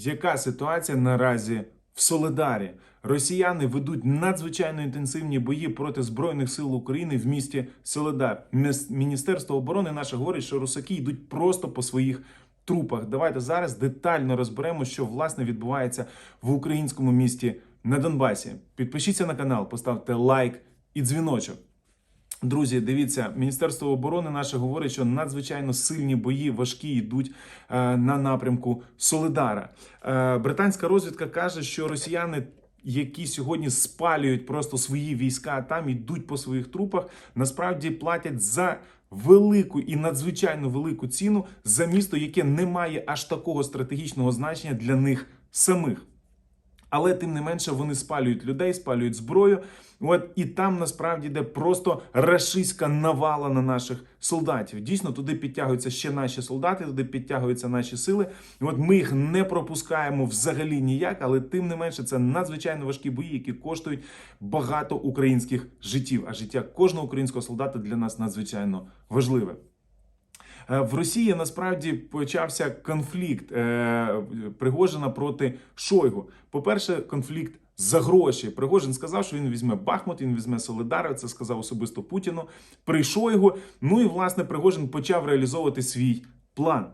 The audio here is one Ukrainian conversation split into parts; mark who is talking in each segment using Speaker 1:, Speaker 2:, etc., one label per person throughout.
Speaker 1: Яка ситуація наразі в Солидарі? Росіяни ведуть надзвичайно інтенсивні бої проти збройних сил України в місті Солидар. Міністерство оборони наше говорить, що русаки йдуть просто по своїх трупах. Давайте зараз детально розберемо, що власне відбувається в українському місті на Донбасі. Підпишіться на канал, поставте лайк і дзвіночок. Друзі, дивіться, Міністерство оборони наше говорить, що надзвичайно сильні бої важкі йдуть е, на напрямку Солидара. Е, британська розвідка каже, що росіяни. Які сьогодні спалюють просто свої війська, там йдуть по своїх трупах, насправді платять за велику і надзвичайно велику ціну за місто, яке не має аж такого стратегічного значення для них самих. Але тим не менше вони спалюють людей, спалюють зброю. От і там насправді йде просто рашистська навала на наших солдатів. Дійсно, туди підтягуються ще наші солдати, туди підтягуються наші сили. От ми їх не пропускаємо взагалі ніяк, але тим не менше це надзвичайно важкі бої, які коштують багато українських життів. А життя кожного українського солдата для нас надзвичайно важливе. Е, В Росії насправді почався конфлікт е, Пригожина проти Шойгу. По-перше, конфлікт за гроші. Пригожин сказав, що він візьме Бахмут, він візьме Солидар. Це сказав особисто Путіну при Шойгу. Ну і власне Пригожин почав реалізовувати свій план.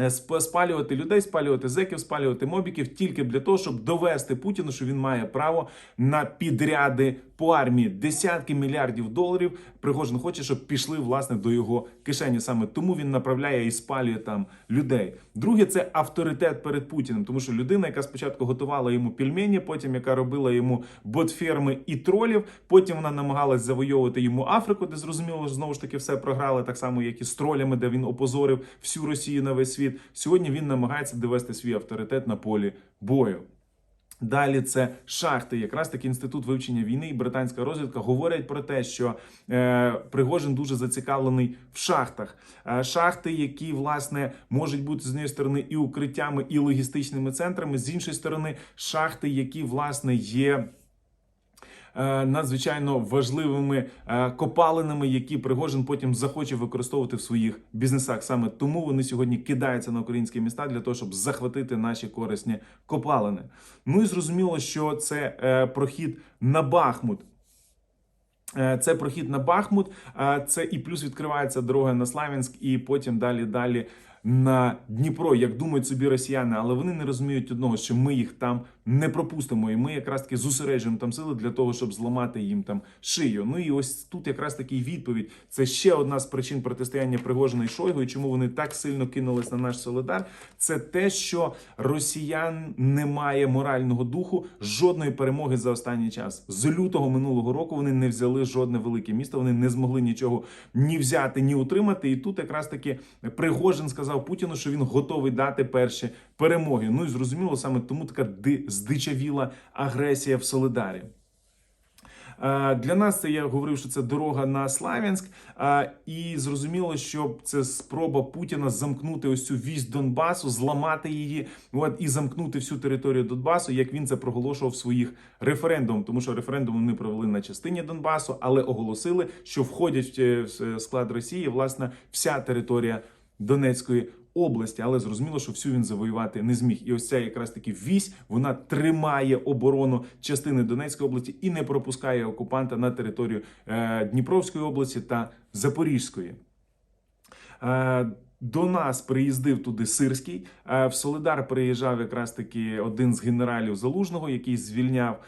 Speaker 1: Е, Спалювати людей, спалювати зеків, спалювати мобіків тільки для того, щоб довести Путіну, що він має право на підряди по армії десятки мільярдів доларів. Пригожин хоче, щоб пішли власне до його кишені. Саме тому він направляє і спалює там людей. Друге, це авторитет перед Путіним, тому що людина, яка спочатку готувала йому пельмені, потім яка робила йому ботферми і тролів, потім вона намагалась завойовувати йому Африку, де зрозуміло знову ж таки все програли, так само як і з тролями, де він опозорив всю Росію на весь світ. Сьогодні він намагається довести свій авторитет на полі бою. Далі це шахти, якраз таки інститут вивчення війни і британська розвідка говорять про те, що е, Пригожин дуже зацікавлений в шахтах. Е, шахти, які власне можуть бути з однієї сторони і укриттями, і логістичними центрами, з іншої сторони, шахти, які власне є. Е, Надзвичайно важливими е, копалинами, які Пригожин потім захоче використовувати в своїх бізнесах. Саме тому вони сьогодні кидаються на українські міста для того, щоб захватити наші корисні копалини. Ну і зрозуміло, що це е, прохід на Бахмут. Це прохід на Бахмут, це і плюс відкривається дорога на Славянськ, і потім далі далі на Дніпро, як думають собі росіяни, але вони не розуміють одного, що ми їх там не пропустимо, і ми якраз таки зосереджуємо там сили для того, щоб зламати їм там шию. Ну і ось тут якраз таки відповідь. Це ще одна з причин протистояння Пригожина і Шойгу, і чому вони так сильно кинулись на наш Солидар. Це те, що росіян немає морального духу, жодної перемоги за останній час. З лютого минулого року вони не взяли жодне велике місто. Вони не змогли нічого ні взяти, ні утримати. І тут якраз таки Пригожин сказав Путіну, що він готовий дати перші перемоги. Ну і зрозуміло, саме тому така ди- здичавіла агресія в Солидарі. Е, Для нас це я говорив, що це дорога на Славянськ, Е, і зрозуміло, що це спроба Путіна замкнути ось цю вісь Донбасу, зламати її, от і замкнути всю територію Донбасу, як він це проголошував в своїх референдумах. Тому що референдум вони провели на частині Донбасу, але оголосили, що входять е, в склад Росії власне вся територія Донецької області, але зрозуміло, що всю він завоювати не зміг. І ось ця якраз таки вісь вона тримає оборону частини Донецької області і не пропускає окупанта на територію е, Дніпровської області та Запорізької. Е, До нас приїздив туди Сирський. Е, В Солидар приїжджав якраз таки один з генералів Залужного, який звільняв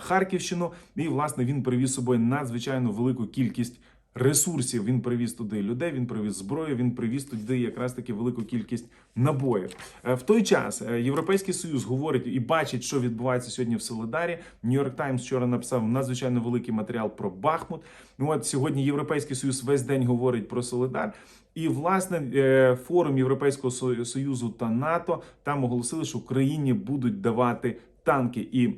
Speaker 1: Харківщину. І власне він привіз з собою надзвичайно велику кількість ресурсів. Він привіз туди людей, він привіз зброю, він привіз туди якраз таки велику кількість набоїв. Е, В той час е, Європейський Союз говорить і бачить, що відбувається сьогодні в Солидарі. Нью-Йорк Таймс вчора написав надзвичайно великий матеріал про Бахмут. От сьогодні Європейський Союз весь день говорить про Солидар. І власне е, форум Європейського Со- Союзу та НАТО там оголосили, що Україні будуть давати танки і.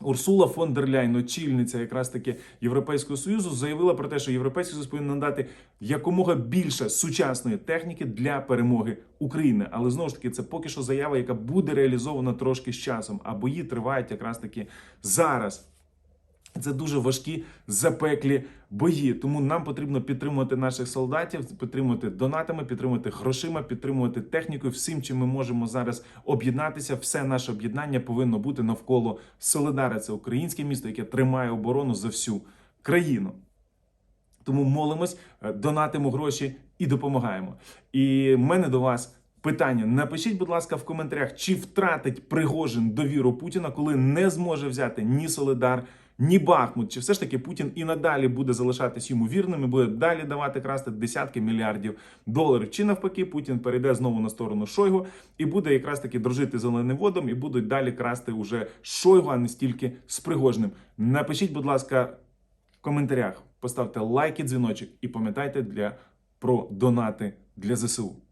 Speaker 1: Урсула фон дер Ляйн, очільниця якраз таки Європейського союзу, заявила про те, що Європейський Союз повинен надати якомога більше сучасної техніки для перемоги України. Але знову ж таки, це поки що заява, яка буде реалізована трошки з часом, а бої тривають якраз таки зараз. Це дуже важкі запеклі бої. Тому нам потрібно підтримувати наших солдатів, підтримувати донатами, підтримувати грошима, підтримувати технікою. Всім, чим ми можемо зараз об'єднатися. Все наше об'єднання повинно бути навколо Солидара. Це українське місто, яке тримає оборону за всю країну. Тому молимось, е, донатимо гроші і допомагаємо. І в мене до вас питання: напишіть, будь ласка, в коментарях, чи втратить Пригожин довіру Путіна, коли не зможе взяти ні Солидар, ні Бахмут, чи все ж таки Путін і надалі буде залишатись йому вірним і буде далі давати красти десятки мільярдів доларів. Чи навпаки, Путін перейде знову на сторону Шойгу і буде якраз таки дружити зеленим водом, і будуть далі красти уже Шойгу, а не стільки з Пригожним. Напишіть, будь ласка, в коментарях, поставте лайк і дзвіночок, і пам'ятайте для про донати для ЗСУ.